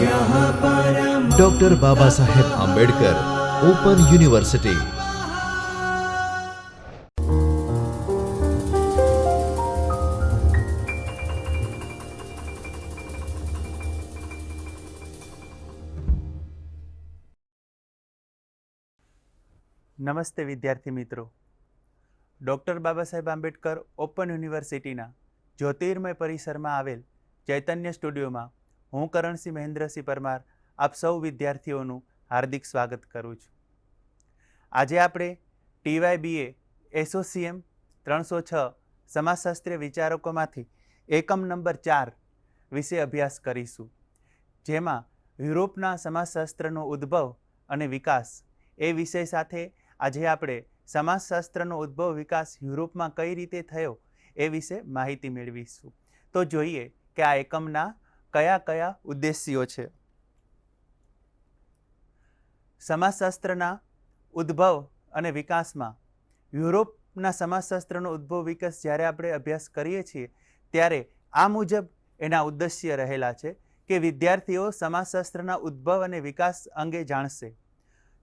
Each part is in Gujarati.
Doctor Baba Saheb Ambedkar open university નમસ્તે વિદ્યાર્થી મિત્રો. ડૉક્ટર બાબા સાહેબ આંબેડકર ઓપન યુનિવર્સિટીના જ્યોતિર્મય પરિસરમાં આવેલ ચૈતન્ય સ્ટુડિયોમાં હું કરણસિંહ મહેન્દ્રસિંહ પરમાર, આપ સૌ વિદ્યાર્થીઓનું હાર્દિક સ્વાગત કરું છું. આજે આપણે ટીવાય બીએ એસોસિએમ ત્રણસો છ, સમાજશાસ્ત્રીય વિચારકોમાંથી એકમ નંબર ચાર વિશે અભ્યાસ કરીશું. જેમાં યુરોપના સમાજશાસ્ત્રનો ઉદ્ભવ અને વિકાસ એ વિષય સાથે આજે આપણે સમાજશાસ્ત્રનો ઉદ્ભવ વિકાસ યુરોપમાં કઈ રીતે થયો એ વિશે માહિતી મેળવીશું. તો જોઈએ કે આ એકમના કયા કયા ઉદ્દેશ્યો છે? સમાજશાસ્ત્રના ઉદ્ભવ અને વિકાસમાં. યુરોપના સમાજશાસ્ત્રનો ઉદ્ભવ વિકાસ જ્યારે આપણે અભ્યાસ કરીએ છીએ, ત્યારે આ મુજબ એના ઉદ્દેશ્ય રહેલા છે કે વિદ્યાર્થીઓ સમાજશાસ્ત્રના ઉદ્ભવ અને વિકાસ અંગે જાણશે.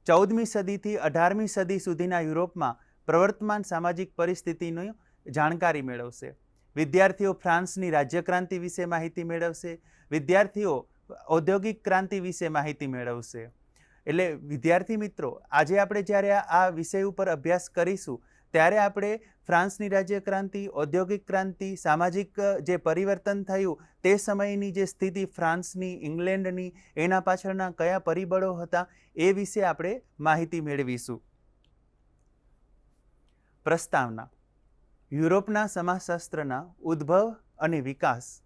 ચૌદમી સદીથી અઢારમી સદી સુધીના યુરોપમાં પ્રવર્તમાન સામાજિક પરિસ્થિતિની જાણકારી મેળવશે. વિદ્યાર્થીઓ ફ્રાન્સની રાજ્યક્રાંતિ વિશે માહિતી મેળવશે. વિદ્યાર્થીઓ ઔદ્યોગિક ક્રાંતિ વિશે માહિતી મેળવશે. એટલે વિદ્યાર્થી મિત્રો, આજે આપણે જ્યારે આ- વિષય ઉપર અભ્યાસ કરીશું, ત્યારે આપણે ફ્રાન્સની રાજ્ય ક્રાંતિ, ઔદ્યોગિક ક્રાંતિ, સામાજિક જે પરિવર્તન થયું તે સમયની જે સ્થિતિ ફ્રાન્સની, ઇંગ્લેન્ડની, એના પાછળના કયા પરિબળો હતા એ વિશે આપણે માહિતી મેળવીશું. પ્રસ્તાવના. યુરોપના સમાજશાસ્ત્રના ઉદ્ભવ અને વિકાસ.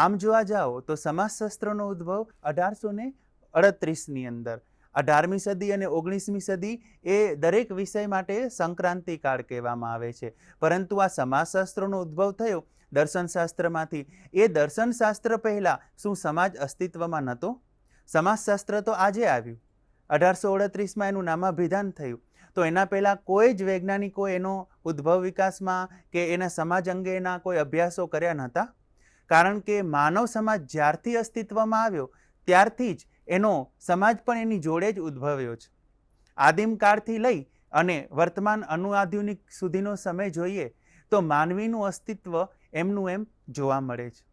આમ જોવા જાઓ તો સમાજશાસ્ત્રનો ઉદ્ભવ અઢારસો ને અડત્રીસની અંદર. અઢારમી સદી અને ઓગણીસમી સદી એ દરેક વિષય માટે સંક્રાંતિકાળ કહેવામાં આવે છે. પરંતુ આ સમાજશાસ્ત્રનો ઉદ્ભવ થયો દર્શનશાસ્ત્રમાંથી. એ દર્શનશાસ્ત્ર પહેલાં શું સમાજ અસ્તિત્વમાં નહોતો સમાજશાસ્ત્ર તો આજે આવ્યું. અઢારસો ઓડત્રીસમાં એનું નામાભિધાન થયું. તો એના પહેલાં કોઈ જ વૈજ્ઞાનિકો એનો ઉદ્ભવ વિકાસમાં કે એના સમાજ અંગેના કોઈ અભ્યાસો કર્યા નહોતા? કારણ કે માનવ સમાજ જ્યારથી અસ્તિત્વમાં આવ્યો, ત્યારથી જ એનો સમાજ પણ એની જોડે જ ઉદ્ભવ્યો છે. આદિમકાળથી લઈ અને વર્તમાન અનુઆધુનિક સુધીનો સમય જોઈએ, તો માનવીનું અસ્તિત્વ એમનું એમ જોવા મળે છે.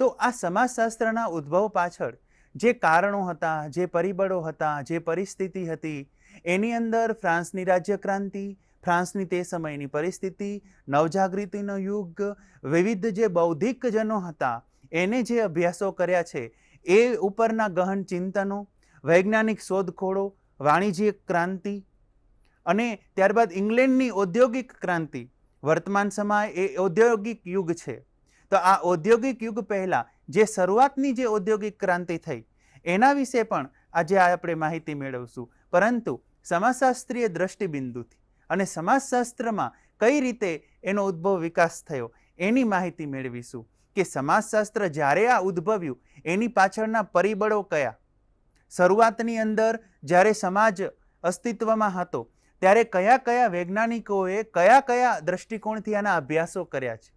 તો આ સમાજશાસ્ત્રના ઉદ્ભવ પાછળ જે કારણો હતા, જે પરિબળો હતા, જે પરિસ્થિતિ હતી, એની અંદર ફ્રાન્સની રાજ્યક્રાંતિ ફ્રાન્સની તે સમયની પરિસ્થિતિ નવજાગૃતિનો યુગ, વિવિધ જે બૌદ્ધિક જનો હતા, એને જે અભ્યાસો કર્યા છે, એ ઉપરના ગહન ચિંતનો, વૈજ્ઞાનિક શોધખોળો, વાણિજ્યિક ક્રાંતિ અને ત્યારબાદ ઇંગ્લેન્ડની ઔદ્યોગિક ક્રાંતિ. વર્તમાન સમય એ ઔદ્યોગિક યુગ છે. તો આ ઔદ્યોગિક યુગ પહેલાં જે શરૂઆતની જે ઔદ્યોગિક ક્રાંતિ થઈ, એના વિશે પણ આજે આપણે માહિતી મેળવશું. પરંતુ સમાજશાસ્ત્રીય દ્રષ્ટિબિંદુથી અને સમાજશાસ્ત્રમાં કઈ રીતે એનો ઉદ્ભવ વિકાસ થયો એની માહિતી મેળવીશું કે સમાજશાસ્ત્ર જ્યારે આ ઉદ્ભવ્યું, એની પાછળના પરિબળો કયા? શરૂઆતની અંદર જ્યારે સમાજ અસ્તિત્વમાં હતો, ત્યારે કયા કયા વૈજ્ઞાનિકોએ કયા કયા દ્રષ્ટિકોણથી આના અભ્યાસો કર્યા છે?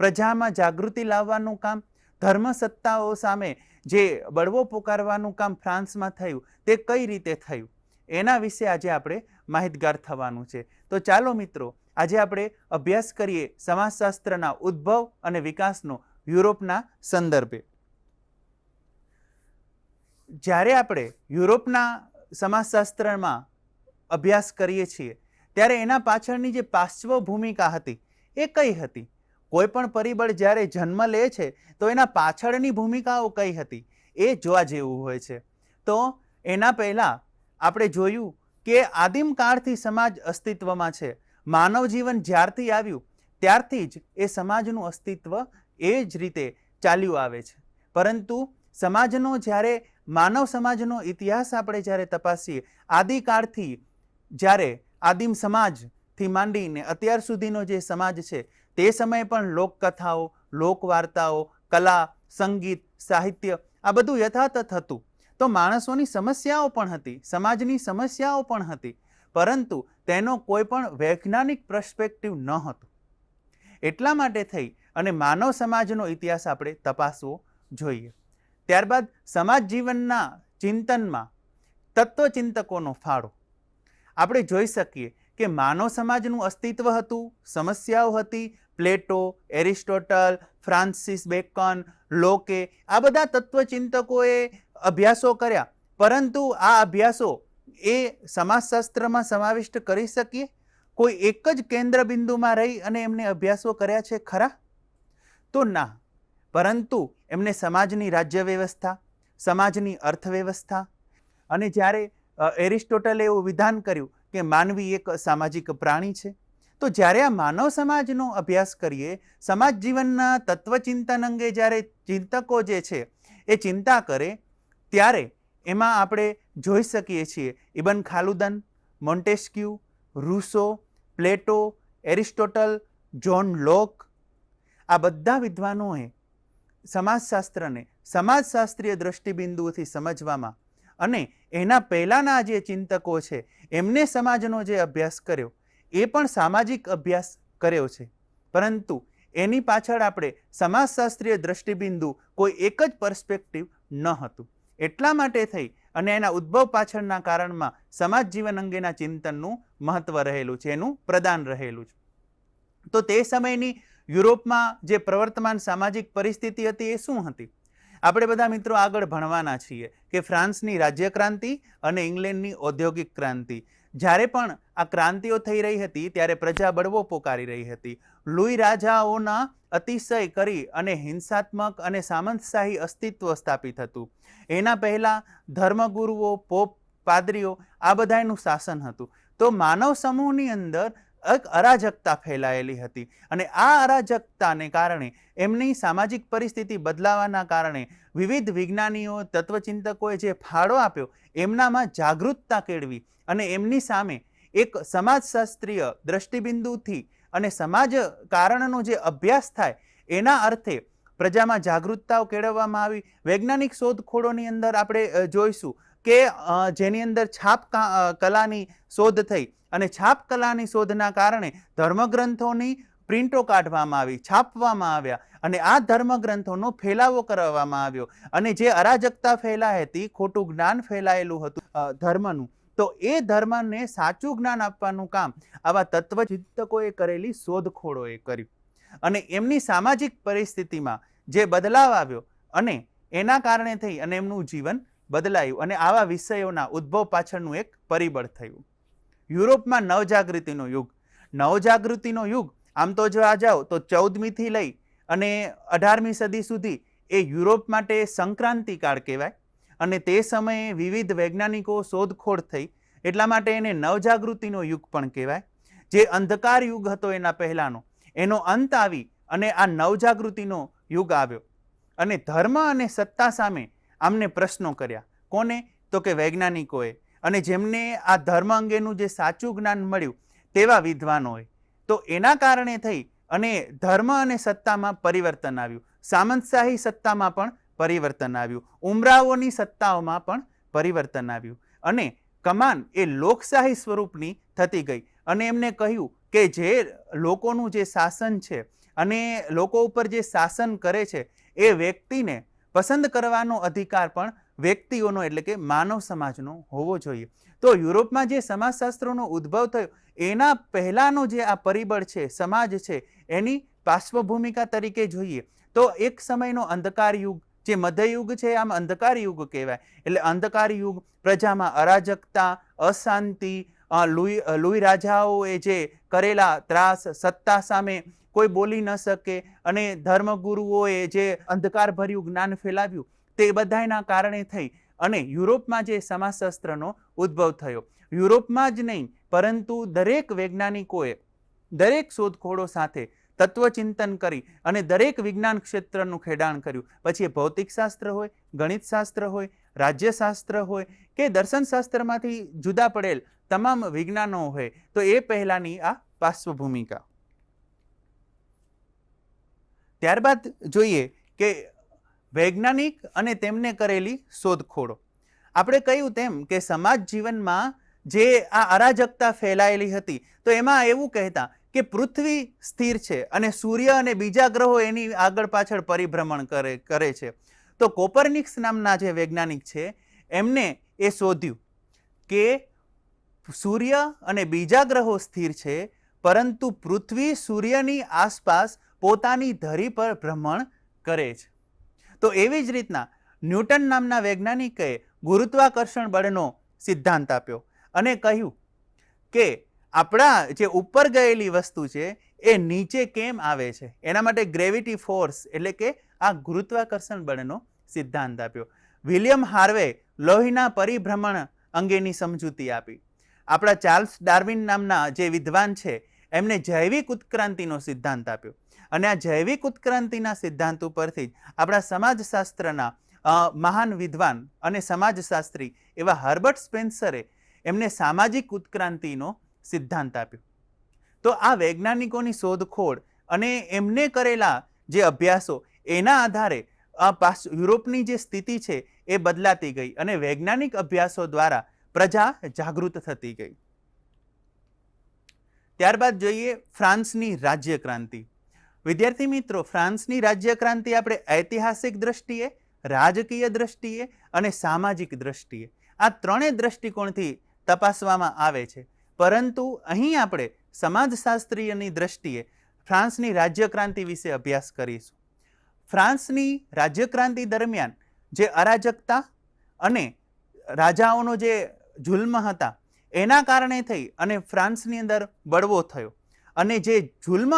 પ્રજામાં જાગૃતિ લાવવાનું કામ ધર્મ સત્તાઓ સામે જે બળવો પુકારવાનું કામ ફ્રાન્સમાં થયું, તે કઈ રીતે થયું? એના વિશે આજે આપણે માહિતગાર થવાનું છે. તો ચાલો મિત્રો, આજે આપણે અભ્યાસ કરીએ સમાજશાસ્ત્રના ઉદ્ભવ અને વિકાસનો યુરોપના સંદર્ભે. જ્યારે આપણે યુરોપના સમાજશાસ્ત્રમાં અભ્યાસ કરીએ છીએ, ત્યારે એના પાછળની જે પાશ્વ ભૂમિકા હતી એ કઈ હતી? કોઈ પણ પરિબળ જ્યારે જન્મ લે છે, તો એના પાછળની ભૂમિકાઓ કઈ હતી? એ જોવા જેવું હોય છે. તો એના પહેલાં આપણે જોયું કે આદિમ કાળથી સમાજ અસ્તિત્વમાં છે. માનવ જીવન જ્યારથી આવ્યું, ત્યારથી જ એ સમાજનું અસ્તિત્વ એ જ રીતે ચાલ્યું આવે છે. પરંતુ સમાજનો જ્યારે, માનવ સમાજનો ઇતિહાસ આપણે જ્યારે તપાસીએ, આદિકાળથી જ્યારે આદિમ સમાજથી માંડીને અત્યાર સુધીનો જે સમાજ છે, તે સમયે પણ લોકકથાઓ, લોકવાર્તાઓ, કલા, સંગીત, સાહિત્ય આ બધું યથાતથ હતું. તો માણસોની સમસ્યાઓ પણ હતી, સમાજની સમસ્યાઓ પણ હતી, પરંતુ તેનો કોઈ પણ વૈજ્ઞાનિક પ્રસ્પેક્ટિવ ન હતો. એટલા માટે થઈ અને માનવ સમાજનો ઇતિહાસ આપણે તપાસવો જોઈએ. ત્યારબાદ સમાજ જીવનના ચિંતનમાં તત્વચિંતકોનો ફાળો. આપણે જોઈ શકીએ કે માનવ સમાજનું અસ્તિત્વ હતું, સમસ્યાઓ હતી, પ્લેટો, એરિસ્ટોટલ, ફ્રાન્સિસ બેકન, લોકે આ બધા તત્વચિંતકોએ અભ્યાસો કર્યા. પરંતુ આ અભ્યાસો એ સમાજશાસ્ત્રમાં સમાવિષ્ટ કરી શકીએ? કોઈ એક જ કેન્દ્ર બિંદુમાં રહી અને એમને અભ્યાસો કર્યા છે ખરા? તો ના. પરંતુ એમને સમાજની રાજ્ય વ્યવસ્થા સમાજની અર્થવ્યવસ્થા અને જ્યારે એરિસ્ટોટલે એવું વિધાન કર્યું કે માનવી એક સામાજિક પ્રાણી છે, તો જ્યારે આ માનવ સમાજનો અભ્યાસ કરીએ સમાજ જીવનના તત્વચિંતન અંગે જ્યારે ચિંતકો જે છે, એ ચિંતા કરે ત્યારે એમાં આપણે જોઈ શકીએ છીએ ઇબન ખાલુદન, મોન્ટેસ્ક્યુ, રૂસો, પ્લેટો, એરિસ્ટોટલ, જોન લોક. આ બધા વિદ્વાનોએ સમાજશાસ્ત્રને સમાજશાસ્ત્રીય દ્રષ્ટિબિંદુઓથી સમજવામાં અને એના પહેલાંના જે ચિંતકો છે, એમને સમાજનો જે અભ્યાસ કર્યો, એ પણ સામાજિક અભ્યાસ કર્યો છે. પરંતુ એની પાછળ આપણે સમાજશાસ્ત્રીય દ્રષ્ટિબિંદુ કોઈ એક જ પર્સપેક્ટિવ ન હતું. એટલા માટે થઈ અને એના ઉદ્ભવ પાછળના કારણમાં સમાજ જીવન અંગેના ચિંતનનું મહત્વ રહેલું છે, એનું પ્રદાન રહેલું છે. તો તે સમયની યુરોપમાં જે પ્રવર્તમાન સામાજિક પરિસ્થિતિ હતી એ શું હતી? આપણે બધા મિત્રો આગળ ભણવાના છીએ કે ફ્રાન્સની રાજ્ય ક્રાંતિ અને ઇંગ્લેન્ડની ઔદ્યોગિક ક્રાંતિ. જ્યારે પણ આ ક્રાંતિઓ થઈ રહી હતી, ત્યારે પ્રજા બળવો પોકારી રહી હતી. લુઈ રાજાઓના અતિશય કરી અને હિંસાત્મક અને સામંતશાહી અસ્તિત્વ સ્થાપિત હતું. એના પહેલાં ધર્મગુરુઓ, પોપ, પાદરીઓ આ બધાનું શાસન હતું. તો માનવ સમૂહની અંદર એક અરાજકતા ફેલાયેલી હતી અને આ અરાજકતાને કારણે, એમની સામાજિક પરિસ્થિતિ બદલાવાના કારણે, વિવિધ વિજ્ઞાનીઓ, તત્વચિંતકોએ જે ફાળો આપ્યો, એમનામાં જાગૃતતા કેળવી અને એમની સામે એક સમાજશાસ્ત્રીય દ્રષ્ટિબિંદુથી અને સમાજ કારણનો જે અભ્યાસ થાય, એના અર્થે પ્રજામાં જાગૃતતાઓ કેળવવામાં આવી. વૈજ્ઞાનિક શોધખોળોની અંદર આપણે જોઈશું કે જેની અંદર છાપ કલાની શોધ થઈ અને છાપ કલાની શોધના કારણે ધર્મગ્રંથોની પ્રિન્ટો કાઢવામાં આવી, છાપવામાં આવ્યા અને આ ધર્મગ્રંથોનો ફેલાવો કરવામાં આવ્યો. અને જે અરાજકતા ફેલાઈ હતી, ખોટું જ્ઞાન ફેલાયેલું હતું ધર્મનું તો એ ધર્મને સાચું જ્ઞાન આપવાનું કામ આવા તત્વચિંતકોએ કરેલી શોધખોળોએ કર્યું. અને એમની સામાજિક પરિસ્થિતિમાં જે બદલાવ આવ્યો અને એના કારણે થઈ અને એમનું જીવન બદલાયું અને આવા વિષયોના ઉદ્ભવ પાછળનું એક પરિબળ થયું. યુરોપમાં નવજાગૃતિનો યુગ. નવજાગૃતિનો યુગ, આમ તો જો આ જાઓ તો ચૌદમીથી લઈ અને અઢારમી સદી સુધી એ યુરોપ માટે સંક્રાંતિકાળ કહેવાય. અને તે સમયે વિવિધ વૈજ્ઞાનિકો શોધખોળ થઈ. એટલા માટે એને નવજાગૃતિનો યુગ પણ કહેવાય. જે અંધકાર યુગ હતો એના પહેલાંનો. એનો અંત આવી અને આ નવજાગૃતિનો યુગ આવ્યો. અને ધર્મ અને સત્તા સામે આમને પ્રશ્નો કર્યા. કોને? તો કે વૈજ્ઞાનિકોએ. અને જેમને આ ધર્મ અંગેનું જે સાચું જ્ઞાન મળ્યું તેવા વિદ્વાનોએ. તો એના કારણે થઈ અને ધર્મ અને સત્તામાં પરિવર્તન આવ્યું. સામંતશાહી સત્તામાં પણ પરિવર્તન આવ્યું. ઉમરાઓની સત્તાઓમાં પણ પરિવર્તન આવ્યું. અને કમાન એ લોકશાહી સ્વરૂપની થતી ગઈ. અને એમને કહ્યું કે જે લોકોનું જે શાસન છે અને લોકો ઉપર જે શાસન કરે છે, એ વ્યક્તિને પસંદ કરવાનો અધિકાર પણ વ્યક્તિઓનો, એટલે કે માનવ સમાજનો હોવો જોઈએ. તો યુરોપમાં જે સમાજશાસ્ત્રોનો ઉદ્ભવ થયો, એના પહેલાંનો જે આ પરિબળ છે, સમાજ છે, એની પાર્શ્વભૂમિકા તરીકે જોઈએ. તો એક સમયનો અંધકાર યુગ જે મધ્યયુગ છે, આમ અંધકાર યુગ કહેવાય. એટલે અંધકાર યુગ પ્રજામાં અરાજકતા, અશાંતિ લુઈ લુઈ રાજાઓએ જે કરેલા ત્રાસ, સત્તા સામે કોઈ બોલી ન શકે અને ધર્મગુરુઓએ જે અંધકારભર્યું જ્ઞાન ફેલાવ્યું તે બધાના કારણે થઈ અને યુરોપમાં જે સમાજશાસ્ત્રનો ઉદ્ભવ થયો. યુરોપમાં જ નહીં, પરંતુ દરેક વૈજ્ઞાનિકોએ દરેક શોધખોળો સાથે તત્વચિંતન કરી અને દરેક વિજ્ઞાન ક્ષેત્રનું ખેડાણ કર્યું. પછી એ ભૌતિકશાસ્ત્ર હોય, ગણિતશાસ્ત્ર હોય, રાજ્યશાસ્ત્ર હોય કે દર્શનશાસ્ત્રમાંથી જુદા પડેલ તમામ વિજ્ઞાનો હોય, તો એ પહેલાંની આ પાર્શ્વભૂમિકા. ત્યારબાદ જોઈએ કે વૈજ્ઞાનિક અને તેમને કરેલી શોધખોળો. આપણે કહ્યું તેમ કે સમાજ જીવનમાં જે આ અરાજકતા ફેલાયેલી હતી, તો એમાં એવું કહેતા કે પૃથ્વી સ્થિર છે અને સૂર્ય અને બીજા ગ્રહો એની આગળ પાછળ પરિભ્રમણ કરે કરે છે. તો કોપરનિક્સ નામના જે વૈજ્ઞાનિક છે, એમને એ શોધ્યું કે સૂર્ય અને બીજા ગ્રહો સ્થિર છે, પરંતુ પૃથ્વી સૂર્યની આસપાસ પોતાની ધરી પર ભ્રમણ કરે છે. તો એવી જ રીતના ન્યૂટન નામના વૈજ્ઞાનિકે ગુરુત્વાકર્ષણ બળનો સિદ્ધાંત આપ્યો અને કહ્યું કે આપણા જે ઉપર ગયેલી વસ્તુ છે, એ નીચે કેમ આવે છે? એના માટે ગ્રેવિટી ફોર્સ એટલે કે આ ગુરુત્વાકર્ષણ બળનો સિદ્ધાંત આપ્યો. વિલિયમ હાર્વે લોહીના પરિભ્રમણ અંગેની સમજૂતી આપી. આપણા ચાર્લ્સ ડાર્વિન નામના જે વિદ્વાન છે, એમને જૈવિક ઉત્ક્રાંતિનો સિદ્ધાંત આપ્યો. અને આ જૈવિક ઉત્ક્રાંતિના સિદ્ધાંત ઉપરથી જ આપણા સમાજશાસ્ત્રના મહાન વિદ્વાન અને સમાજશાસ્ત્રી એવા હર્બર્ટ સ્પેન્સરે એમને સામાજિક ઉત્ક્રાંતિનો સિદ્ધાંત આપ્યો. તો આ વૈજ્ઞાનિકોની શોધખોળ અને એમને કરેલા જે અભ્યાસો, એના આધારે આ પાસ યુરોપની જે સ્થિતિ છે એ બદલાતી ગઈ અને વૈજ્ઞાનિક અભ્યાસો દ્વારા પ્રજા જાગૃત થતી ગઈ. ત્યારબાદ જોઈએ ફ્રાન્સની રાજ્ય ક્રાંતિ વિદ્યાર્થી મિત્રો, ફ્રાન્સની રાજ્ય ક્રાંતિ આપણે ઐતિહાસિક દ્રષ્ટિએ, રાજકીય દ્રષ્ટિએ અને સામાજિક દ્રષ્ટિએ આ ત્રણેય દ્રષ્ટિકોણથી તપાસવામાં આવે છે. પરંતુ અહીં આપણે સમાજશાસ્ત્રીયની દ્રષ્ટિએ ફ્રાન્સની રાજ્ય ક્રાંતિ વિશે અભ્યાસ કરીશું. ફ્રાન્સની રાજ્ય ક્રાંતિ દરમિયાન જે અરાજકતા અને રાજાઓનો જે જુલ્મ હતા, એના કારણે થઈ અને ફ્રાન્સની અંદર બળવો થયો. અને જે જુલ્મ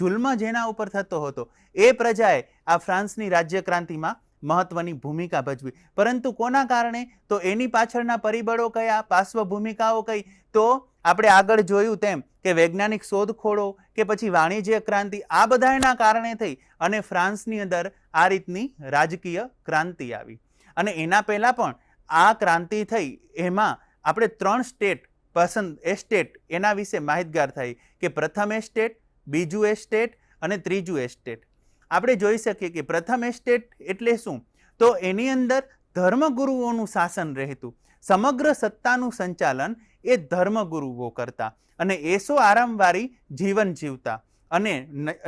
જુલ્મ જેના ઉપર થતો હતો, એ પ્રજાએ આ ફ્રાન્સની રાજ્ય ક્રાંતિમાં મહત્વની ભૂમિકા ભજવી. પરંતુ કોના કારણે? તો એની પાછળના પરિબળો કયા? પાર્શ્વ ભૂમિકાઓ કઈ? તો આપણે આગળ જોયું તેમ કે વૈજ્ઞાનિક શોધખોળો કે પછી વાણિજ્ય ક્રાંતિ આ બધાના કારણે થઈ અને ફ્રાન્સની અંદર આ રીતની રાજકીય ક્રાંતિ આવી. અને એના પહેલાં પણ આ ક્રાંતિ થઈ. એમાં આપણે ત્રણ સ્ટેટ પસંદ એસ્ટેટ એના વિશે માહિતગાર થઈ કે પ્રથમ એસ્ટેટ બીજું એસ્ટેટ અને ત્રીજું એસ્ટેટ આપણે જોઈ શકીએ કે પ્રથમ એસ્ટેટ એટલે શું? તો એની અંદર ધર્મગુરુઓનું શાસન રહેતું. સમગ્ર સત્તાનું સંચાલન એ ધર્મગુરુઓ કરતા અને એસો આરામવાળી જીવન જીવતા. અને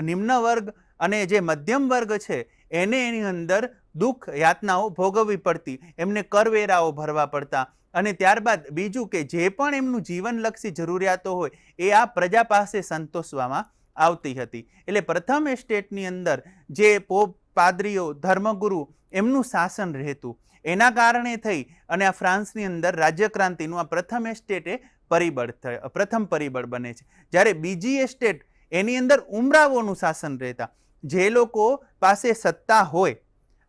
નિમ્ન વર્ગ અને જે મધ્યમ વર્ગ છે, એને એની અંદર દુઃખ યાતનાઓ ભોગવવી પડતી, એમને કરવેરાઓ ભરવા પડતા અને ત્યારબાદ બીજું કે જે પણ એમનું જીવનલક્ષી જરૂરિયાતો હોય, એ આ પ્રજા પાસે સંતોષવામાં આવતી હતી. એટલે પ્રથમ એસ્ટેટની અંદર જે પોપ પાદરીઓ, ધર્મગુરુ એમનું શાસન રહેતું. એના કારણે થઈ અને આ ફ્રાન્સની અંદર રાજ્યક્રાંતિનું આ પ્રથમ એસ્ટેટ એ પરિબળ પ્રથમ પરિબળ બને છે. જ્યારે બીજી એસ્ટેટ એની અંદર ઉમરાવોનું શાસન રહેતા. જે લોકો પાસે સત્તા હોય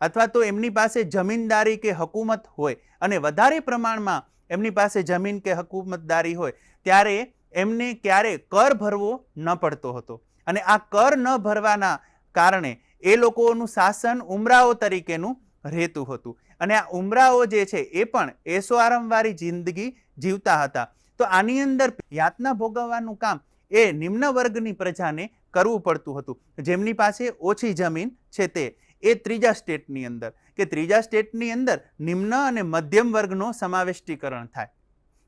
અથવા તો એમની પાસે જમીનદારી કે હકુમત હોય અને વધારે પ્રમાણમાં એમની પાસે જમીન કે હકુમતદારી હોય, ત્યારે એમને ક્યારે કર ભરવો ન પડતો હતો. અને આ કર ન ભરવાના કારણે એ લોકોનું શાસન ઉમરાઓ તરીકેનું રહેતું હતું. અને આ ઉમરાઓ જે છે એ પણ એસો આરામવાળી જિંદગી જીવતા હતા. તો આની અંદર યાતના ભોગવવાનું કામ એ નિમ્ન વર્ગની પ્રજાને કરવું પડતું હતું. જેમની પાસે ઓછી જમીન છે તે એ ત્રીજા સ્ટેટની અંદર. કે ત્રીજા સ્ટેટની અંદર નિમ્ન અને મધ્યમ વર્ગનો સમાવેશીકરણ થાય.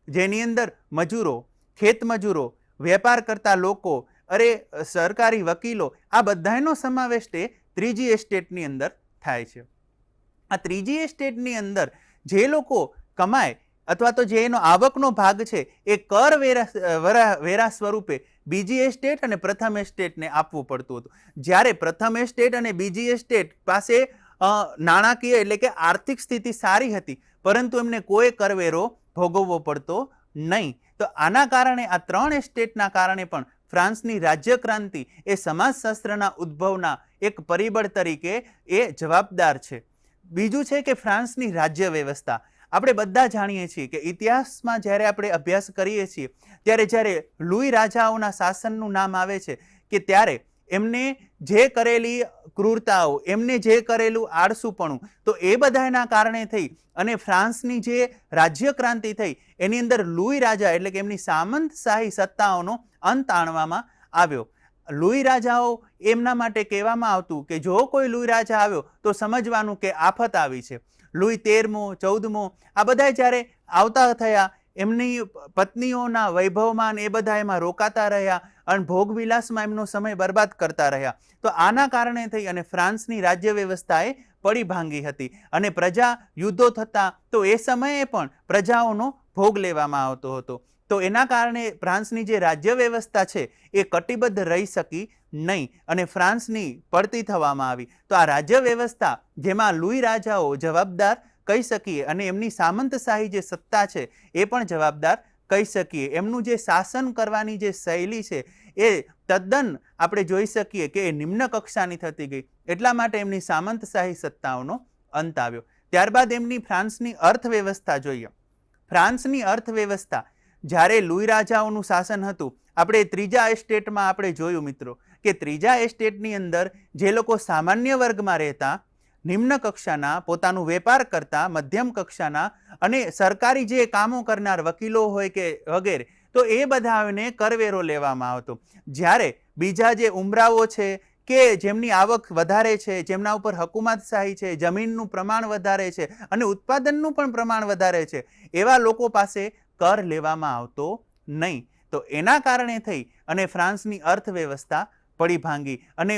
જેની અંદર મજૂરો ખેતમજૂરો, વેપાર કરતા લોકો, અરે, સરકારી વકીલો, આ બધાનો સમાવેશ તે ત્રીજી એસ્ટેટની અંદર થાય છે. આ ત્રીજી એસ્ટેટની અંદર જે લોકો કમાય અથવા તો જે એનો આવકનો ભાગ છે, એ કર વેરા, વરા- વેરા સ્વરૂપે બીજી એસ્ટેટ અને પ્રથમ એસ્ટેટને આપવું પડતું હતું. જ્યારે પ્રથમ એસ્ટેટ અને બીજી એસ્ટેટ પાસે નાણાકીય એટલે કે આર્થિક સ્થિતિ સારી હતી, પરંતુ એમને કોઈ કરવેરો ભોગવવો પડતો નહીં. તો આના કારણે, આ ત્રણ એસ્ટેટના કારણે પણ ફ્રાન્સની રાજ્ય ક્રાંતિ એ સમાજશાસ્ત્રના ઉદ્ભવના એક પરિબળ તરીકે એ જવાબદાર છે. બીજું છે કે ફ્રાન્સની રાજ્ય વ્યવસ્થા. આપણે બધા જાણીએ છીએ કે ઇતિહાસમાં જ્યારે આપણે અભ્યાસ કરીએ છીએ, ત્યારે જ્યારે લુઈ રાજાઓના શાસનનું નામ આવે છે, કે ત્યારે એમને જે કરેલી ક્રૂરતાઓ, એમને જે કરેલું આળસુપણું, તો એ બધાના કારણે થઈ અને ફ્રાન્સની જે રાજ્ય ક્રાંતિ થઈ, એની અંદર લુઈ રાજા એટલે કે એમની સામંતશાહી સત્તાઓનો અંત આણવામાં આવ્યો. લુઈ રાજાઓ એમના માટે કહેવામાં આવતું કે જો કોઈ લુઈ રાજા આવ્યો, તો સમજવાનું કે આફત આવી છે. લુઈ તેરમો, ચૌદમો, આ બધા જ્યારે આવતા થયા, એમની પત્નીઓના વૈભવમાં ને એ બધા એમાં રોકાતા રહ્યા અને ભોગવિલાસમાં એમનો સમય બરબાદ કરતા રહ્યા. તો આના કારણે થઈ અને ફ્રાન્સની રાજ્ય વ્યવસ્થાએ પડી ભાંગી હતી અને પ્રજા યુદ્ધો થતા તો એ સમયે પણ પ્રજાઓનો ભોગ લેવામાં આવતો હતો. તો એના કારણે ફ્રાન્સની જે રાજ્ય વ્યવસ્થા છે એ કટિબદ્ધ રહી શકી નહીં અને ફ્રાન્સની પડતી થવામાં આવી. તો આ રાજ્ય વ્યવસ્થા જેમાં લુઈ રાજાઓ જવાબદાર કહી શકીએ અને એમની સામંતશાહી જે સત્તા છે એ પણ જવાબદાર કહી શકીએ. એમનું જે શાસન કરવાની જે શૈલી છે, એ તદ્દન આપણે જોઈ શકીએ કે એ નિમ્ન કક્ષાની થતી ગઈ. એટલા માટે એમની સામંતશાહી સત્તાઓનો અંત આવ્યો. ત્યારબાદ એમની ફ્રાન્સની અર્થવ્યવસ્થા જોઈએ. ફ્રાન્સની અર્થવ્યવસ્થા, જ્યારે લુઈ રાજાઓનું શાસન હતું, આપણે ત્રીજા એસ્ટેટમાં આપણે જોયું, મિત્રો, કે ત્રીજા એસ્ટેટની અંદર જે લોકો સામાન્ય વર્ગમાં રહેતા નિમ્ન કક્ષાના, પોતાનું વેપાર કરતા મધ્યમ કક્ષાના અને સરકારી જે કામો કરનાર વકીલો હોય કે વગેરે, તો એ બધાને કરવેરો લેવામાં આવતો. જ્યારે બીજા જે ઉમરાઓ છે કે જેમની આવક વધારે છે, જેમના ઉપર હકુમતશાહી છે, જમીનનું પ્રમાણ વધારે છે અને ઉત્પાદનનું પણ પ્રમાણ વધારે છે, એવા લોકો પાસે કર લેવામાં આવતો નહીં. તો એના કારણે થઈ અને ફ્રાન્સની અર્થવ્યવસ્થા પડી ભાંગી. અને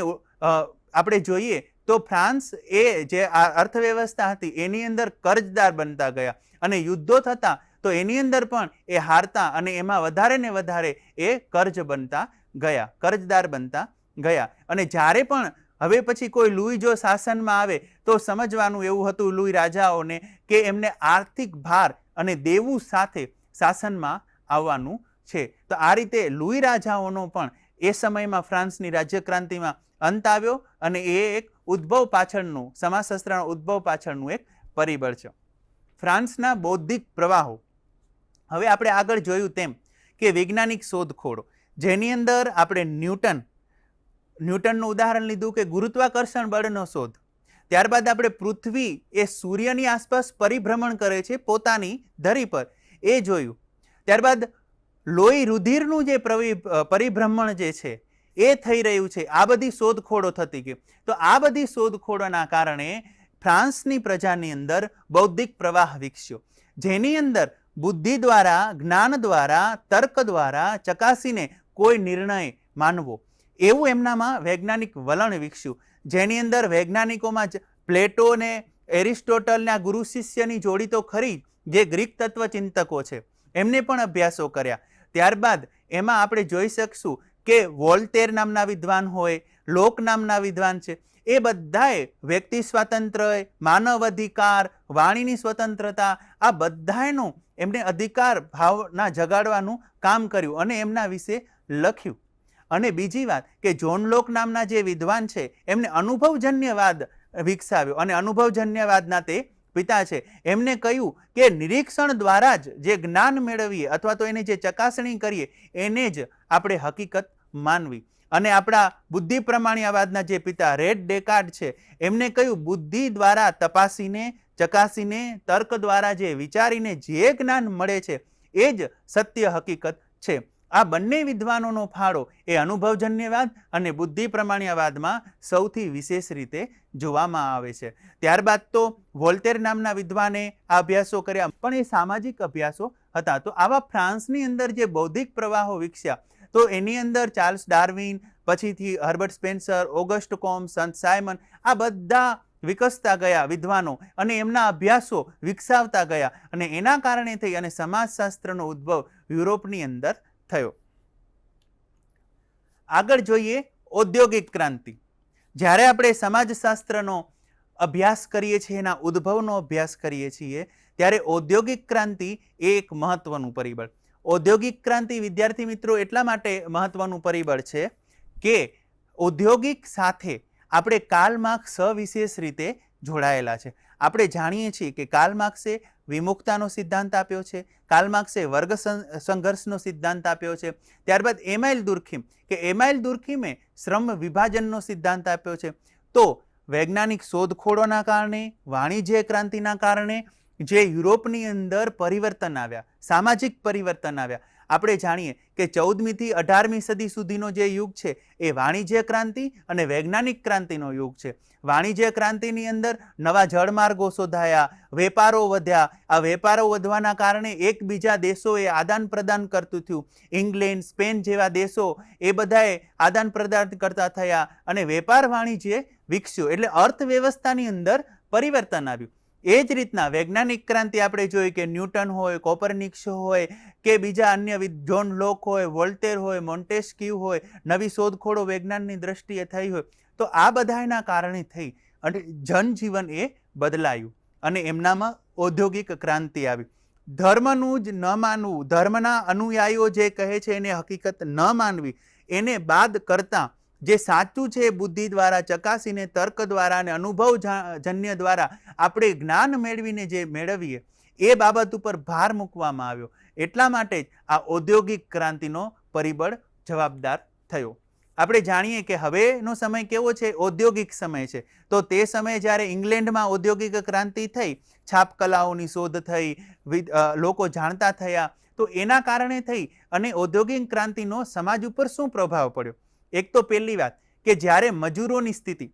આપણે જોઈએ તો ફ્રાન્સ એ જે આ અર્થવ્યવસ્થા હતી, એની અંદર કર્જદાર બનતા ગયા. અને યુદ્ધો થતા, તો એની અંદર પણ એ હારતા અને એમાં વધારે ને વધારે એ કર્જ બનતા ગયા, કર્જદાર બનતા ગયા. અને જ્યારે પણ હવે પછી કોઈ લુઈ જો શાસનમાં આવે, તો સમજવાનું એવું હતું લુઈ રાજાઓને કે એમને આર્થિક ભાર અને દેવું સાથે શાસનમાં આવવાનું છે. તો આ રીતે લુઈ રાજાઓનો પણ એ સમયમાં ફ્રાન્સની રાજ્યક્રાંતિમાં અંત આવ્યો અને એ એક ઉદ્ભવ પાછળનું, સમાજશાસ્ત્રના ઉદ્ભવ પાછળનું એક પરિબળ છે. ફ્રાન્સના બૌદ્ધિક પ્રવાહો. હવે આપણે આગળ જોયું તેમ કે વૈજ્ઞાનિક શોધખોળો. જેની અંદર આપણે ન્યૂટન, ન્યૂટનનું ઉદાહરણ લીધું કે ગુરુત્વાકર્ષણ બળનો શોધ. ત્યારબાદ આપણે પૃથ્વી એ સૂર્યની આસપાસ પરિભ્રમણ કરે છે પોતાની ધરી પર. એ જોયું. ત્યારબાદ લોહી રુધિરનું જે પરિભ્રમણ જે છે એ થઈ રહ્યું છે. આ બધી શોધખોળો થતી ગઈ. તો આ બધી શોધખોળોના કારણે ફ્રાન્સની પ્રજાની અંદર બૌદ્ધિક પ્રવાહ વિકસ્યો. જેની અંદર બુદ્ધિ દ્વારા, જ્ઞાન દ્વારા, તર્ક દ્વારા ચકાસીને કોઈ નિર્ણય માનવો, એવું એમનામાં વૈજ્ઞાનિક વલણ વિકસ્યું. જેની અંદર વૈજ્ઞાનિકોમાં જ પ્લેટો ને એરિસ્ટોટલના ગુરુ શિષ્યની જોડી તો ખરી જે ગ્રીક તત્વચિંતકો છે. એમને પણ અભ્યાસો કર્યા. ત્યારબાદ એમાં આપણે જોઈ શકશું કે વોલ્ટેર નામના વિદ્વાન હોય, લોક નામના વિદ્વાન છે, એ બધાએ વ્યક્તિ સ્વાતંત્ર્ય માનવ અધિકાર વાણીની સ્વતંત્રતા, આ બધાનો એમને અધિકાર ભાવના જગાડવાનું કામ કર્યું અને એમના વિશે લખ્યું. અને બીજી વાત કે જોન લોક નામના જે વિદ્વાન છે, એમને અનુભવજન્યવાદ વિકસાવ્યો અને અનુભવજન્યવાદના તે પિતા છે. એમને કહ્યું કે નિરીક્ષણ દ્વારા જ જે જ્ઞાન મેળવીએ અથવા તો એની જે ચકાસણી કરીએ, એને જ આપણે હકીકત માનવી. અને આપણા બુદ્ધિ પ્રમાણ્યવાદના જે પિતા રેડ ડેકાર્ડ છે, એમને કહ્યું, બુદ્ધિ દ્વારા તપાસીને, ચકાસીને, તર્ક દ્વારા જે વિચારીને જે જ્ઞાન મળે છે, એ જ સત્ય હકીકત છે. આ બંને વિદ્વાનોનો ફાળો એ અનુભવજન્યવાદ અને બુદ્ધિ પ્રમાણ્યવાદમાં સૌથી વિશેષ રીતે જોવામાં આવે છે. ત્યારબાદ તો વોલ્ટેર નામના વિદ્વાને આ અભ્યાસો કર્યા, પણ એ સામાજિક અભ્યાસો હતા. તો આવા ફ્રાન્સની અંદર જે બૌદ્ધિક પ્રવાહો વિકસ્યા તો એની અંદર ચાર્લ્સ ડાર્વિન, પછીથી હર્બર્ટ સ્પેન્સર, ઓગસ્ટ કોમ, સંત સાયમન, આ બધા વિકસતા ગયા વિદ્વાનો અને એમના અભ્યાસો વિકસાવતા ગયા અને એના કારણે થઈ અને સમાજશાસ્ત્રનો ઉદ્ભવ યુરોપની અંદર થયો. આગળ જોઈએ ઔદ્યોગિક ક્રાંતિ. જ્યારે આપણે સમાજશાસ્ત્રનો અભ્યાસ કરીએ છીએ, એના ઉદ્ભવનો અભ્યાસ કરીએ છીએ, ત્યારે ઔદ્યોગિક ક્રાંતિ એ એક મહત્વનું પરિબળ ઔદ્યોગિક ક્રાંતિ વિદ્યાર્થી મિત્રો એટલા માટે મહત્વનું પરિબળ છે કે ઔદ્યોગિક સાથે આપણે કાલ માર્ક્સ સવિશેષ રીતે જોડાયેલા છે. આપણે જાણીએ છીએ કે કાલ માર્ક્સે વિમુક્તાનો સિદ્ધાંત આપ્યો છે, કાલ માર્ક્સે વર્ગ સંઘર્ષનો સિદ્ધાંત આપ્યો છે, ત્યારબાદ એમાઇલ દુર્ખીમ, કે એમાઇલ દુર્ખીમે શ્રમ વિભાજનનો સિદ્ધાંત આપ્યો છે. તો વૈજ્ઞાનિક શોધખોળોના કારણે, વાણિજ્ય ક્રાંતિના કારણે જે યુરોપની અંદર પરિવર્તન આવ્યા, સામાજિક પરિવર્તન આવ્યા. આપણે જાણીએ કે ચૌદમીથી અઢારમી સદી સુધીનો જે યુગ છે, એ વાણિજ્ય ક્રાંતિ અને વૈજ્ઞાનિક ક્રાંતિનો યુગ છે. વાણિજ્ય ક્રાંતિની અંદર નવા જળમાર્ગો શોધાયા, વેપારો વધ્યા. આ વેપારો વધવાના કારણે એકબીજા દેશોએ આદાન પ્રદાન કરતું થયું. ઇંગ્લેન્ડ, સ્પેન જેવા દેશો એ બધાએ આદાન પ્રદાન કરતા થયા અને વેપાર વાણિજ્ય વિકસ્યું. એટલે અર્થવ્યવસ્થાની અંદર પરિવર્તન આવ્યું. એ જ રીતના વૈજ્ઞાનિક ક્રાંતિ આપણે જોઈ કે ન્યૂટન હોય, કોપરનિક્સ હોય કે બીજા અન્ય જોન લોક હોય, વોલ્ટેર હોય, મોન્ટેસ્ક્યુ હોય, નવી શોધખોળો વિજ્ઞાનની દ્રષ્ટિએ થઈ હોય, તો આ બધાના કારણે થઈ અને જનજીવન એ બદલાયું અને એમનામાં ઔદ્યોગિક ક્રાંતિ આવી. ધર્મનું જ ન માનવું, ધર્મના અનુયાયીઓ જે કહે છે એને હકીકત ન માનવી, એને બાદ કરતાં જે સાચું છે એ બુદ્ધિ દ્વારા, ચકાસીને, તર્ક દ્વારા અને અનુભવ જન્ય દ્વારા આપણે જ્ઞાન મેળવીને જે મેળવીએ, એ બાબત ઉપર ભાર મૂકવામાં આવ્યો. એટલા માટે જ આ ઔદ્યોગિક ક્રાંતિનો પરિબળ જવાબદાર થયો. આપણે જાણીએ કે હવેનો સમય કેવો છે? ઔદ્યોગિક સમય છે. તો તે સમયે જ્યારે ઇંગ્લેન્ડમાં ઔદ્યોગિક ક્રાંતિ થઈ છાપકલાઓની શોધ થઈ લોકો જાણતા થયા, તો એના કારણે થઈ અને ઔદ્યોગિક ક્રાંતિનો સમાજ ઉપર શું પ્રભાવ પડ્યો? એક તો પહેલી વાત કે જ્યારે મજૂરોની સ્થિતિ,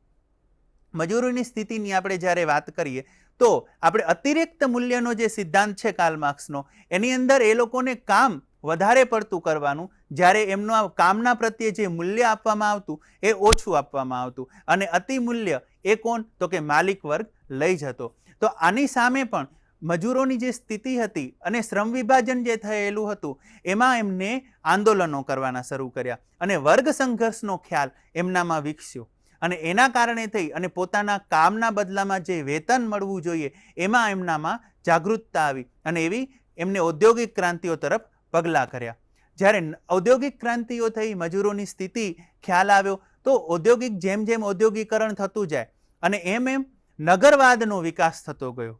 મજૂરોની સ્થિતિની આપણે જ્યારે વાત કરીએ, તો આપણે અતિરિક્ત મૂલ્યનો જે સિદ્ધાંત છે કાર્લ માર્ક્સનો એની અંદર એ લોકોને કામ વધારે પડતું કરવાનું, જ્યારે એમનો કામના પ્રત્યે જે મૂલ્ય આપવામાં આવતું, એ ઓછું આપવામાં આવતું. અને અતિમૂલ્ય એ કોણ? તો કે માલિક વર્ગ લઈ જતો. તો આની સામે પણ મજૂરોની જે સ્થિતિ હતી અને શ્રમ વિભાજન જે થયેલું હતું, એમાં એમને આંદોલનો કરવાના શરૂ કર્યા અને વર્ગ સંઘર્ષનો ખ્યાલ એમનામાં વિકસ્યો. અને એના કારણે થઈ અને પોતાના કામના બદલામાં જે વેતન મળવું જોઈએ, એમાં એમનામાં જાગૃતતા આવી અને એવી એમને ઔદ્યોગિક ક્રાંતિઓ તરફ પગલાં કર્યા. જ્યારે ઔદ્યોગિક ક્રાંતિઓ થઈ, મજૂરોની સ્થિતિ ખ્યાલ આવ્યો, તો ઔદ્યોગિક જેમ જેમ ઔદ્યોગિકરણ થતું જાય અને એમ એમ નગરવાદનો વિકાસ થતો ગયો.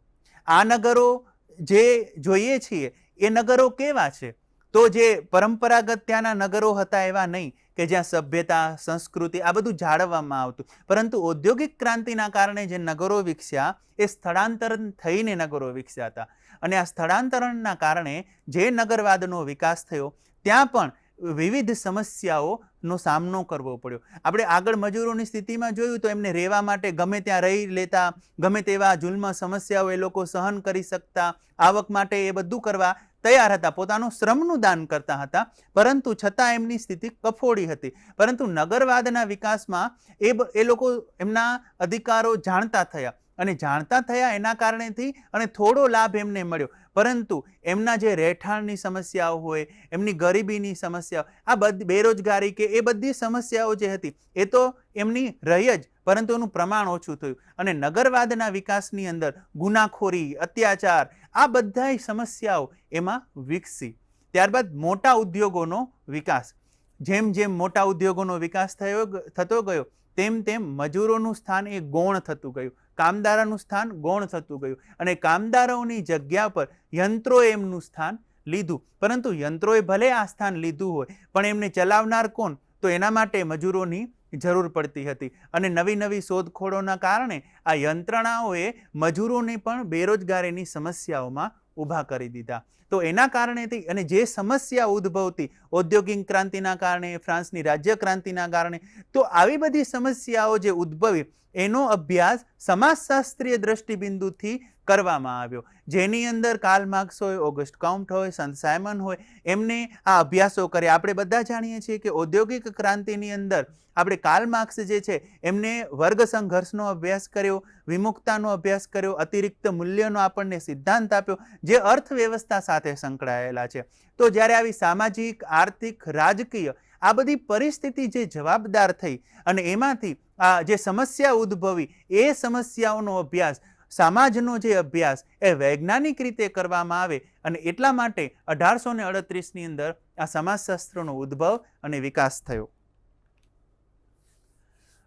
આ નગરો જે જોઈએ છીએ, એ નગરો કેવા છે? તો જે પરંપરાગત ત્યાંના નગરો હતા એવા નહીં કે જ્યાં સભ્યતા, સંસ્કૃતિ આ બધું જાળવવામાં આવતું. પરંતુ ઔદ્યોગિક ક્રાંતિના કારણે જે નગરો વિકસ્યા, એ સ્થળાંતરણ થઈને નગરો વિકસ્યા હતા. અને આ સ્થળાંતરણના કારણે જે નગરવાદનો વિકાસ થયો, ત્યાં પણ વિવિધ સમસ્યાઓનો સામનો કરવો પડ્યો. આપણે આગળ મજૂરોની સ્થિતિમાં જોયું તો એમને રહેવા માટે ગમે ત્યાં રહી લેતા, ગમે તેવા જુલ્મ સમસ્યાઓ એ લોકો સહન કરી શકતા, આવક માટે એ બધું કરવા તૈયાર હતા. પોતાનું શ્રમનું દાન કરતા હતા. પરંતુ છતાં એમની સ્થિતિ કફોડી હતી. પરંતુ નગરવાદના વિકાસમાં એ એ લોકો એમના અધિકારો જાણતા થયા. અને જાણતા થયા એના કારણેથી અને થોડો લાભ એમને મળ્યો. પરંતુ એમના જે રહેઠાણની સમસ્યાઓ હોય, એમની ગરીબીની સમસ્યાઓ, આ બધી, બેરોજગારી કે એ બધી સમસ્યાઓ જે હતી, એ તો એમની રહી જ, પરંતુ એનું પ્રમાણ ઓછું થયું. અને નગરવાદના વિકાસની અંદર ગુનાખોરી, અત્યાચાર, આ બધાય સમસ્યાઓ એમાં વિકસી. ત્યારબાદ મોટા ઉદ્યોગોનો વિકાસ. જેમ જેમ મોટા ઉદ્યોગોનો વિકાસ થયો થતો ગયો તેમ તેમ મજૂરોનું સ્થાન એ ગૌણ થતું ગયું. કામદારોનું સ્થાન ગૌણ થતું ગયું. અને કામદારોની જગ્યા પર યંત્રોએ એમનું સ્થાન લીધું. પરંતુ યંત્રોએ ભલે આ સ્થાન લીધું હોય, પણ એમને ચલાવનાર કોણ? તો એના માટે મજૂરોની જરૂર પડતી હતી. અને નવી નવી શોધખોળોના કારણે આ યંત્રણાઓએ મજૂરોને પણ બેરોજગારીની સમસ્યાઓમાં ઊભા કરી દીધા. તો એના કારણેથી અને જે સમસ્યા ઉદ્ભવતી ઔદ્યોગિક ક્રાંતિના કારણે, ફ્રાન્સની રાજ્ય ક્રાંતિના કારણે, તો આવી બધી સમસ્યાઓ જે ઉદ્ભવી, એનો અભ્યાસ સમાજશાસ્ત્રીય દ્રષ્ટિબિંદુથી કરવામાં આવ્યો. જેની અંદર કાર્લ માર્ક્સ હોય ઓગસ્ટ કાઉન્ટ હોય સંત સાયમન હોય, એમને આ અભ્યાસો કર્યા. આપણે બધા જાણીએ છીએ કે ઔદ્યોગિક ક્રાંતિની અંદર આપણે કાર્લ માર્ક્સ જે છે, એમને વર્ગ સંઘર્ષનો અભ્યાસ કર્યો, વિમુક્તાનો અભ્યાસ કર્યો, અતિરિક્ત મૂલ્યનો આપણને સિદ્ધાંત આપ્યો, જે અર્થવ્યવસ્થા સાથે સંકળાયેલા છે. તો જ્યારે આવી સામાજિક, આર્થિક, રાજકીય આ બધી પરિસ્થિતિ જે જવાબદાર થઈ અને એમાંથી આ જે સમસ્યા ઉદ્ભવી, એ સમસ્યાઓનો અભ્યાસ સમાજનો જે અભ્યાસ એ વૈજ્ઞાનિક રીતે કરવામાં આવે અને એટલા માટે અઢારસો ને અડત્રીસની અંદર આ સમાજશાસ્ત્રનો ઉદ્ભવ અને વિકાસ થયો.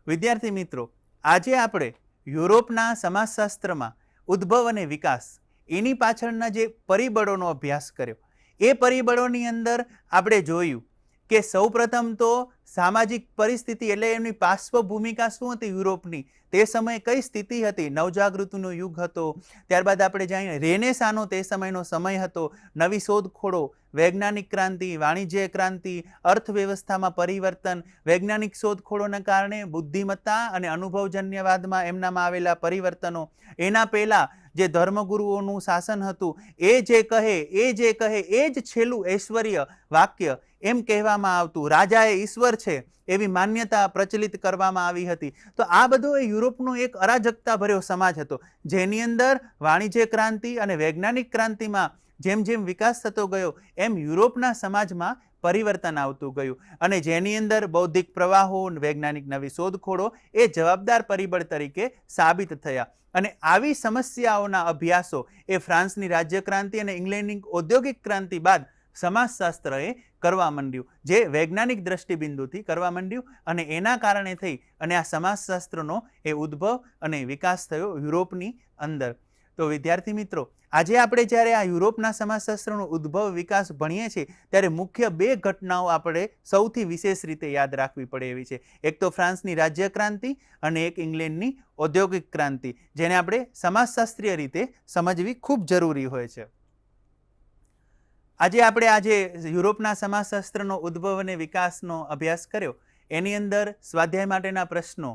વિદ્યાર્થી મિત્રો, આજે આપણે યુરોપના સમાજશાસ્ત્રમાં ઉદ્ભવ અને વિકાસ એની પાછળના જે પરિબળોનો અભ્યાસ કર્યો, એ પરિબળોની અંદર આપણે જોયું કે સૌપ્રથમ તો સામાજિક પરિસ્થિતિ એટલે એમની પાર્શ્વ ભૂમિકા શું હતી યુરોપની? તે સમયે કઈ સ્થિતિ હતી? નવજાગૃતિનો યુગ હતો. ત્યારબાદ આપણે જાણીએ રેનેસાનો તે સમયનો સમય હતો. નવી શોધખોળો, વૈજ્ઞાનિક ક્રાંતિ, વાણિજ્ય ક્રાંતિ, અર્થવ્યવસ્થામાં પરિવર્તન, વૈજ્ઞાનિક શોધખોળોના કારણે બુદ્ધિમત્તા અને અનુભવજન્યવાદમાં એમનામાં આવેલા પરિવર્તનો. એના પહેલાં જે ધર્મગુરુઓનું શાસન હતું, એ જે કહે, એ જે કહે, એ જ છેલ્લું ઐશ્વર્ય વાક્ય એમ કહેવામાં આવતું રાજા એ ઈશ્વર છે એવી માન્યતા પ્રચલિત કરવામાં આવી હતી. તો આ બધો એ યુરોપનો એક અરાજકતા ભર્યો સમાજ હતો, જેની અંદર વાણિજ્ય ક્રાંતિ અને વૈજ્ઞાનિક ક્રાંતિમાં જેમ જેમ વિકાસ થતો ગયો, એમ યુરોપના સમાજમાં પરિવર્તન આવતું ગયું. અને જેની અંદર બૌદ્ધિક પ્રવાહો, વૈજ્ઞાનિક નવી શોધખોળો એ જવાબદાર પરિબળ તરીકે સાબિત થયા. અને આવી સમસ્યાઓના અભ્યાસો એ ફ્રાન્સની રાજ્ય ક્રાંતિ અને ઇંગ્લેન્ડની ઔદ્યોગિક ક્રાંતિ બાદ સમાજશાસ્ત્રએ કરવા માંડ્યું. જે વૈજ્ઞાનિક દ્રષ્ટિબિંદુથી કરવા માંડ્યું અને એના કારણે થઈ અને આ સમાજશાસ્ત્રનો એ ઉદ્ભવ અને વિકાસ થયો યુરોપની અંદર. તો વિદ્યાર્થી મિત્રો, આજે આપણે જ્યારે આ યુરોપના સમાજશાસ્ત્રનો ઉદ્ભવ, વિકાસ ભણીએ છીએ, ત્યારે મુખ્ય બે ઘટનાઓ આપણે સૌથી વિશેષ રીતે યાદ રાખવી પડે એવી છે. એક તો ફ્રાન્સની રાજ્ય ક્રાંતિ અને એક ઇંગ્લેન્ડની ઔદ્યોગિક ક્રાંતિ, જેને આપણે સમાજશાસ્ત્રીય રીતે સમજવી ખૂબ જરૂરી હોય છે. આજે આપણે આજે યુરોપના સમાજશાસ્ત્રનો ઉદ્ભવ અને વિકાસનો અભ્યાસ કર્યો. એની અંદર સ્વાધ્યાય માટેના પ્રશ્નો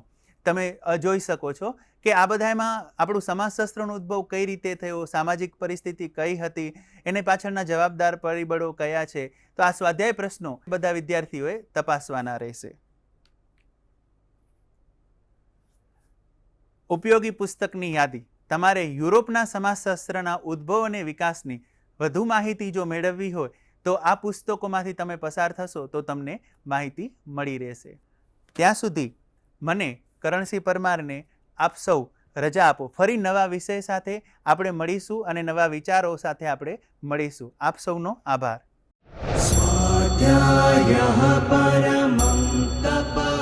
તમે જોઈ શકો છો કે આ બધામાં આપણું સમાજશાસ્ત્રનો ઉદ્ભવ કઈ રીતે થયો, સામાજિક પરિસ્થિતિ કઈ હતી, એને પાછળના જવાબદાર પરિબળો કયા છે? તો આ સ્વાધ્યાય પ્રશ્નો બધા વિદ્યાર્થીઓએ તપાસવાના રહેશે. ઉપયોગી પુસ્તકની યાદી. તમારે યુરોપના સમાજશાસ્ત્રના ઉદ્ભવ અને વિકાસની વધુ માહિતી જો મેળવવી હોય, તો આ પુસ્તકોમાંથી તમે પસાર થશો તો તમને માહિતી મળી રહેશે. ત્યાં સુધી મને કરણસિંહ પરમારને આપ સૌ રજા આપો. ફરી નવા વિષય સાથે આપણે મળીશું અને નવા વિચારો સાથે આપણે મળીશું. આપ સૌનો આભાર. સ્વાધ્યાય તપ